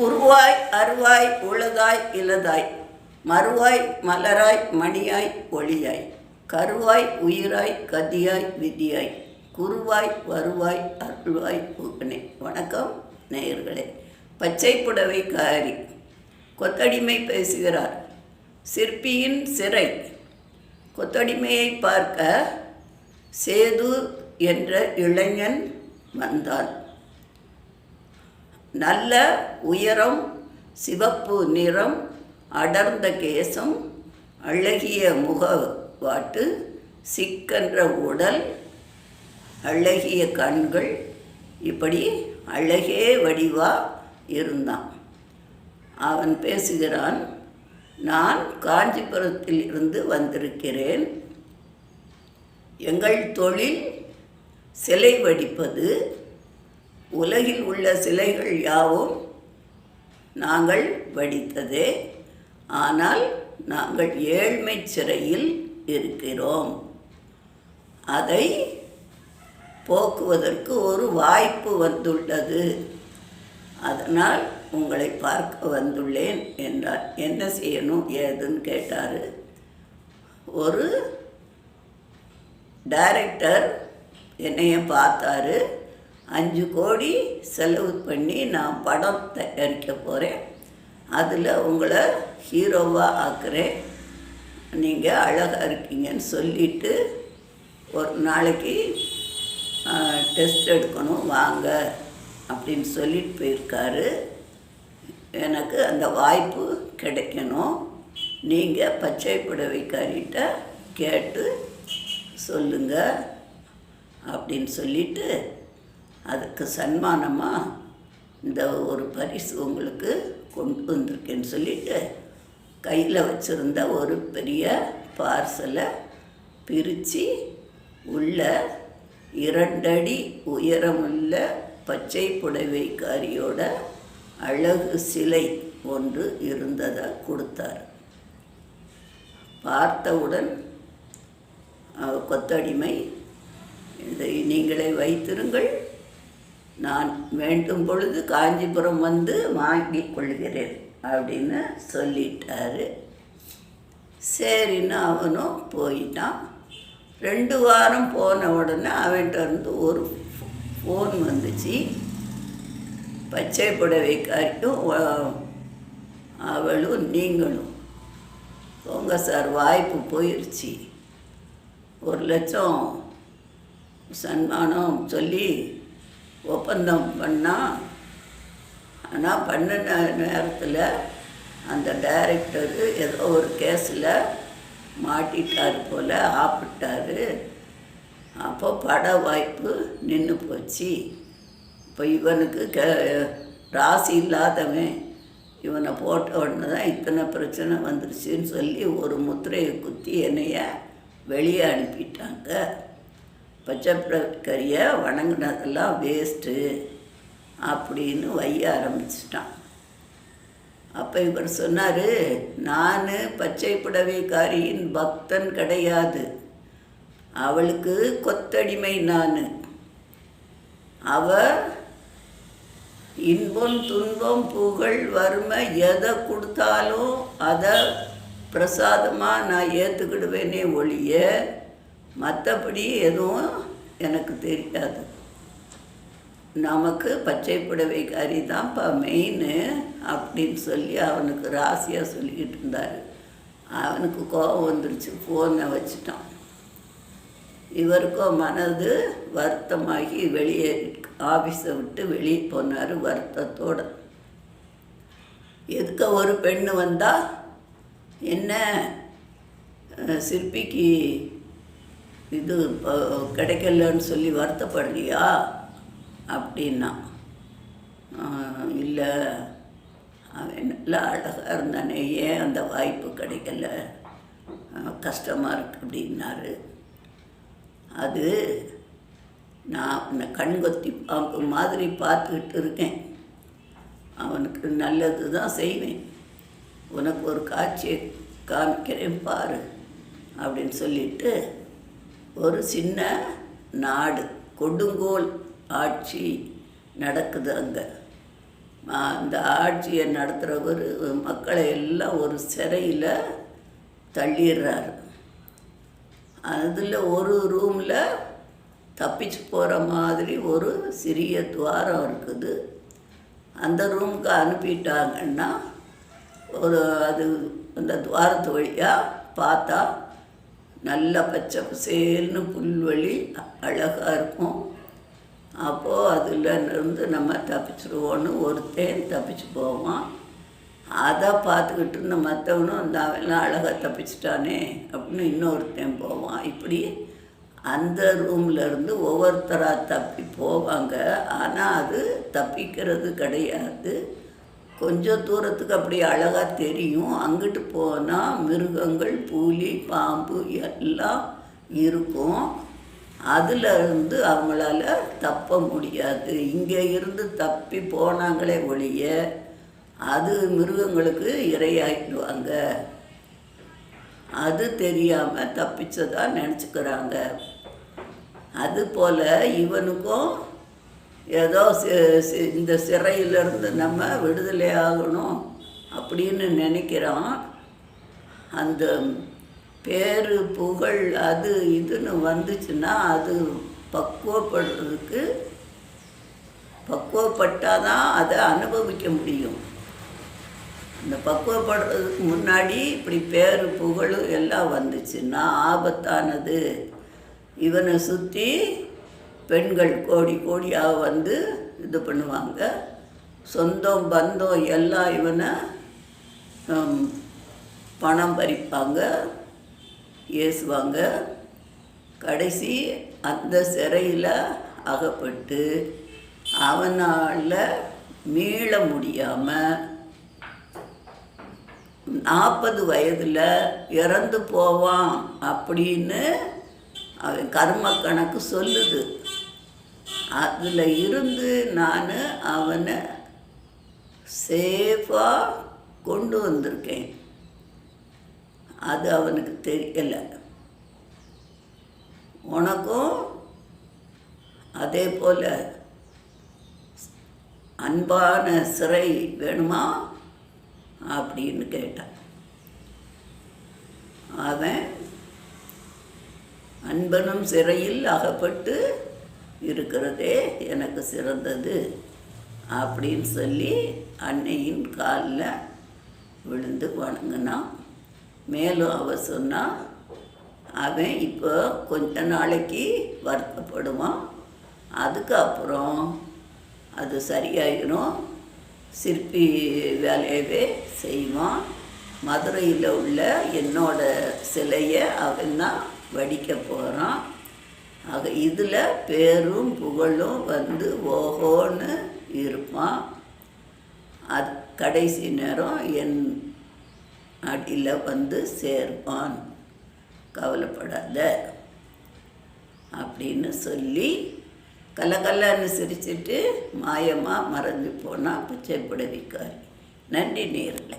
உருவாய் அருவாய் உளதாய் இலதாய் மறுவாய் மலராய் மணியாய் ஒளியாய். கருவாய் உயிராய் கதியாய் விதியாய். குருவாய் வருவாய் அருள்வாய் பூக்கனே வணக்கம் நேயர்களே. பச்சை புடவை காரி. கொத்தடிமை பேசுகிறார். சிற்பியின் சிறை. கொத்தடிமையை பார்க்க சேது என்ற இளைஞன் வந்தான் நல்ல உயரம் சிவப்பு நிறம் அடர்ந்த கேசம் அழகிய முகவாட்டு சிக்கன்ற உடல் அழகிய கண்கள். இப்படி அழகே வடிவா இருந்தான். அவன் பேசுகிறான் நான் காஞ்சிபுரத்தில் இருந்து வந்திருக்கிறேன். எங்கள் தொழில் சிலை வடிப்பது உலகில் உள்ள சிலைகள் யாவும் நாங்கள் வடித்ததே. ஆனால் நாங்கள் ஏழ்மை சிறையில் இருக்கிறோம். அதை போக்குவதற்கு ஒரு வாய்ப்பு வந்துள்ளது. அதனால் உங்களை பார்க்க வந்துள்ளேன் என்றார். என்ன செய்யணும்? ஏதுன்னு கேட்டார். ஒரு டைரக்டர் என்னைய பார்த்தாரு. அஞ்சு கோடி செலவு பண்ணி நான் படம் தயாரிக்க போகிறேன் அதில் உங்களை ஹீரோவாக ஆக்குறேன். நீங்கள் அழகாக இருக்கீங்கன்னு சொல்லிவிட்டு ஒரு நாளைக்கு டெஸ்ட் எடுக்கணும் வாங்க அப்படின்னு சொல்லிட்டு போயிருக்காரு. எனக்கு அந்த வாய்ப்பு கிடைக்கணும். நீங்கள் பச்சை புடவைக்காரிட்ட கேட்டு சொல்லுங்கள் அப்படின்னு சொல்லிட்டு அதுக்கு சன்மானமாக இந்த ஒரு பரிசு உங்களுக்கு கொண்டு வந்திருக்கேன்னு சொல்லிட்டு கையில் வச்சுருந்த ஒரு பெரிய பார்சலை பிரித்து உள்ள இரண்டடி உயரமுள்ள பச்சை புடவைக்காரியோட அழகு சிலை ஒன்று இருந்ததாக கொடுத்தார். பார்த்தவுடன் கொத்தடிமை. இதை நீங்களே வைத்திருங்கள். நான் வேண்டும் பொழுது காஞ்சிபுரம் வந்து வாங்கிக் கொள்கிறேன் அப்படின்னு சொல்லிட்டாரு. சரின்னு அவனும் போயிட்டான். ரெண்டு வாரம் போன உடனே அவன்கிட்ட இருந்து ஒரு ஃபோன் வந்துச்சு. பச்சை புடவைக்காரியும் காட்டும் அவளும் நீங்களும். போங்க சார் வாய்ப்பு போயிடுச்சு ஒரு லட்சம் சன்மானம் சொல்லி ஒப்பந்தம் பண்ணால் ஆனால் பண்ணின நேரத்தில் அந்த டைரக்டர் ஏதோ ஒரு கேஸில் மாட்டிட்டார் போல் ஆப்பிட்டாரு. அப்போ பட வாய்ப்பு நின்று போச்சு. இப்போ இவனுக்கு க ராசி இல்லாதவன் இவனை போட்ட உடனே தான் இத்தனை பிரச்சனை வந்துருச்சுன்னு சொல்லி ஒரு முத்திரையை குத்தி என்னைய வெளியே அனுப்பிட்டாங்க. பச்சை கறியை வணங்கினதெல்லாம் வேஸ்ட்டு அப்படின்னு வைய ஆரம்பிச்சிட்டான். அப்போ இவர் சொன்னார் நான் பச்சை புடவைக்காரியின் பக்தன் கிடையாது. அவளுக்கு கொத்தடிமை நான். அவ இன்பம் துன்பம் புகழ் வறுமை எதை கொடுத்தாலும் அதை பிரசாதமாக நான் ஏற்றுக்கிடுவேனே ஒழிய மற்றபடி எதுவும் எனக்கு தெரியாது. நமக்கு பச்சை புடவைக்காரி தான்ப்பா மெயின்னு அப்படின்னு சொல்லி அவனுக்கு ராசியாக சொல்லிக்கிட்டு இருந்தார். அவனுக்கு கோபம் வந்துருச்சு ஃபோனை வச்சுட்டான். இவருக்கும் மனது வருத்தமாகி வெளியே ஆஃபீஸை விட்டு வெளியே போனார் வருத்தத்தோட. எதுக்க ஒரு பெண்ணு வந்தால் என்ன சிற்பிக்கு இது இப்போ கிடைக்கலன்னு சொல்லி வருத்தப்படுறியா? அப்படின்னா இல்லை. அவன் நல்லா அழகாக இருந்தானே ஏன் அந்த வாய்ப்பு கிடைக்கல. கஷ்டமாக இருக்கு அப்படின்னாரு. அது நான் அவனை கண்கொத்தி பாம்பு மாதிரி பார்த்துக்கிட்டு இருக்கேன். அவனுக்கு நல்லது தான் செய்வேன். உனக்கு ஒரு காட்சியை காமிக்கிறேன் பாரு அப்படின்னு சொல்லிட்டு ஒரு சின்ன நாடு கொடுங்கோல் ஆட்சி நடக்குது அங்கே. அந்த ஆட்சியை நடத்துகிறவர் மக்களை எல்லாம் ஒரு சிறையில் தள்ளிடுறாரு. அதில் ஒரு ரூமில் தப்பிச்சு போகிற மாதிரி ஒரு சிறிய துவாரம் இருக்குது. அந்த ரூமுக்கு அனுப்பிட்டாங்கன்னா ஒரு அது அந்த துவாரத்து வழியாக பார்த்தா நல்ல பச்சை பசேல்னு புல்வெளி அழகாக இருக்கும். அப்போது அதில் இருந்து நம்ம தப்பிச்சிருவோன்னு ஒருத்தன் தப்பிச்சு போவான். அதை பார்த்துக்கிட்டு இருந்த மற்றவனும் அந்த அவெல்லாம் அழகாக தப்பிச்சிட்டானே அப்படின்னு இன்னொருத்தன் போவான். இப்படி அந்த ரூம்லேருந்து ஒவ்வொருத்தராக தப்பி போவாங்க. ஆனால் அது தப்பிக்கிறது கிடையாது. கொஞ்சம் தூரத்துக்கு அப்படி அழகாக தெரியும். அங்கிட்டு போனால் மிருகங்கள் புலி பாம்பு எல்லாம் இருக்கும். அதில் இருந்து அவங்களால தப்ப முடியாது. இங்கே இருந்து தப்பி போனாங்களே ஒழிய அது மிருகங்களுக்கு இரையாகிடுவாங்க அது தெரியாமல் தப்பிச்சதாக நினச்சிக்கிறாங்க. அதுபோல் இவனுக்கும் ஏதோ சி- இந்த சிறையிலிருந்து நம்ம விடுதலை ஆகணும் அப்படின்னு நினைக்கிறான் அந்த பேரு புகழ் அது இதுன்னு வந்துச்சுன்னா அது பக்குவப்படுறதுக்கு பக்குவப்பட்டால் தான் அதை அனுபவிக்க முடியும். இந்த பக்குவப்படுறதுக்கு முன்னாடி இப்படி பேரு புகழ் எல்லாம் வந்துச்சுன்னா ஆபத்தானது. இவனை சுற்றி பெண்கள் கோடி கோடியாக வந்து இது பண்ணுவாங்க. சொந்தம் பந்தம் எல்லாம் இவனை பணம் பறிப்பாங்க ஏசுவாங்க. கடைசி அந்த சிறையில் அகப்பட்டு அவனால் மீள முடியாமல் நாற்பது வயதில் இறந்து போவான் அப்படின்னு அவன் கர்ம கணக்கு சொல்லுது. அதில் இருந்து நான் அவனை சேஃபாக கொண்டு வந்திருக்கேன். அது அவனுக்கு தெரியலை. உனக்கும் அதே போல் அன்பான சிறை வேணுமா அப்படின்னு கேட்டான். அவன் அன்பனும் சிறையில் அகப்பட்டு இருக்கிறதே எனக்கு சிறந்தது அப்படின்னு சொல்லி அன்னையின் காலில் விழுந்து வணங்கினான். மேலும் அவ சொன்னா அவன் இப்போ கொஞ்ச நாளைக்கு வருத்தப்படுவான். அதுக்கப்புறம் அது சரியாயிடும் சிற்பி வேலையவே செய்வான். மதுரையில் உள்ள என்னோட சிலையை அவன் தான் வடிக்க போகிறான் ஆக இதில் பேரும் புகழும் வந்து ஓஹோன்னு இருப்பான். அது கடைசி நேரம் என் அடியில் வந்து சேர்ப்பான். கவலைப்படாத. அப்படின்னு சொல்லி கலகலன்னு சிரிச்சிட்டு மாயமாக மறந்து போனால் பச்சை புடவிக்காரி நன்றி நேரில்